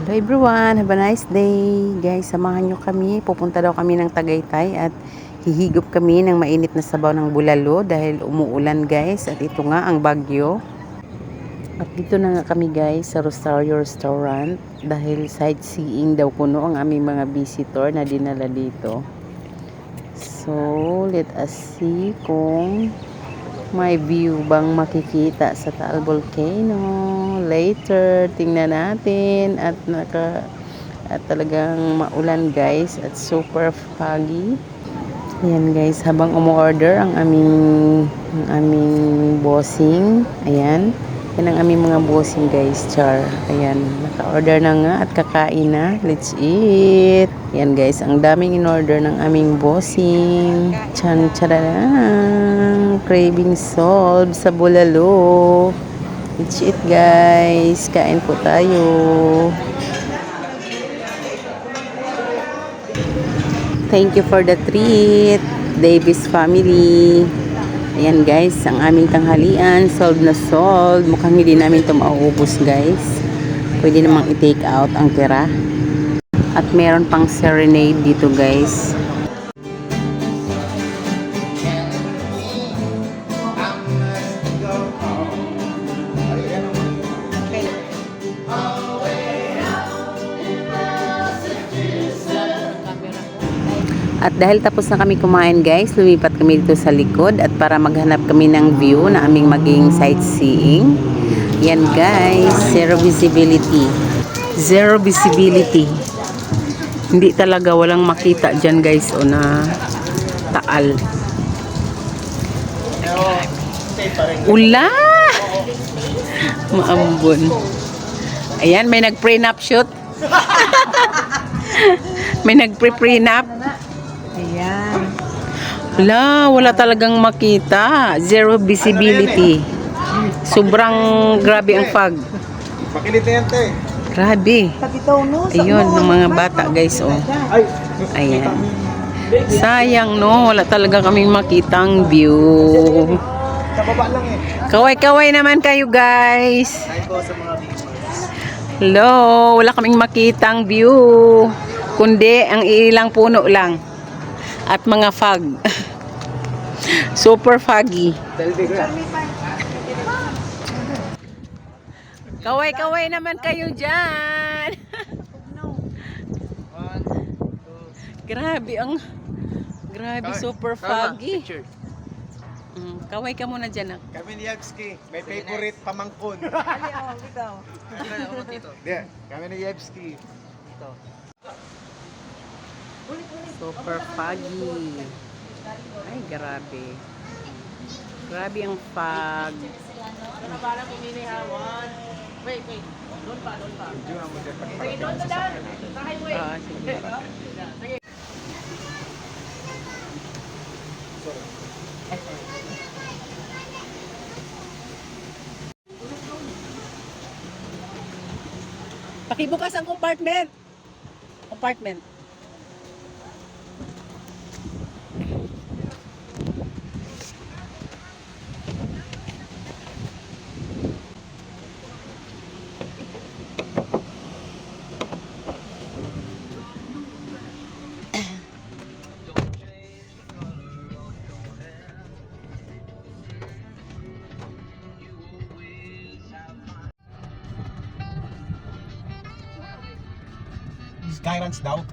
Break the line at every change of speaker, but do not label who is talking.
Hello everyone, have a nice day. Guys, samahan nyo kami. Pupunta daw kami ng Tagaytay at hihigop kami ng mainit na sabaw ng bulalo dahil umuulan guys. At ito nga ang bagyo. At dito na nga kami guys sa Rosario Restaurant dahil sightseeing daw kuno ang aming mga visitor na dinala dito. So, let us see kung may view bang makikita sa Taal Volcano later. Tingnan natin. At naka at talagang maulan guys. At super foggy. Ayan guys. Habang umu-order ang aming ang aming bossing. Ayan. Yan ang aming mga bossing guys. Char. Ayan. Naka-order na nga at kakain na. Let's eat. Yan guys. Ang daming in-order ng aming bossing. Chan chararang craving solved sa bulalo let's eat guys kain po tayo thank you for the treat Davis family Ayan guys, ang aming tanghalian, solved na solved. Mukhang hindi namin ito mauubos guys. Pwede namang i-take out ang tira. At meron pang serenade dito guys. At dahil tapos na kami kumain guys, lumipat kami dito sa likod at para maghanap kami ng view na aming maging sightseeing. Yan guys, zero visibility. Zero visibility. Hindi talaga walang makita dyan guys o na taal. Ula! Maambon. Ayan, may nag-prenup shoot. may nagpre-prenup. Ayan. Wala, wala talagang makita. Zero visibility. Sobrang grabe ang fog.
Pakilit na yan, te.
Grabe. Ayun, ng mga bata guys, oh.
Ay,
Ayan. Sayang, no? Wala talaga kaming makitang view.
eh.
Kaway-kaway naman kayo, guys.
Kain ko sa mga
Hello, wala kaming makitang view. Kundi ang ilang puno lang. At mga fog. Super foggy. Kaway-kaway naman kayo dyan. grabe ang grabe super foggy. Mm, kaway ka muna dyan. ah.
Kami ni Yevsky, may favorite pamangkon. Di, kami ni Yevsky.
Super foggy. Ay, grabe. Grabe ang fog.
Medyo ang mga pakita.
Ah, sige. Pakibukas ang compartment. Compartment.
Skyruns daw.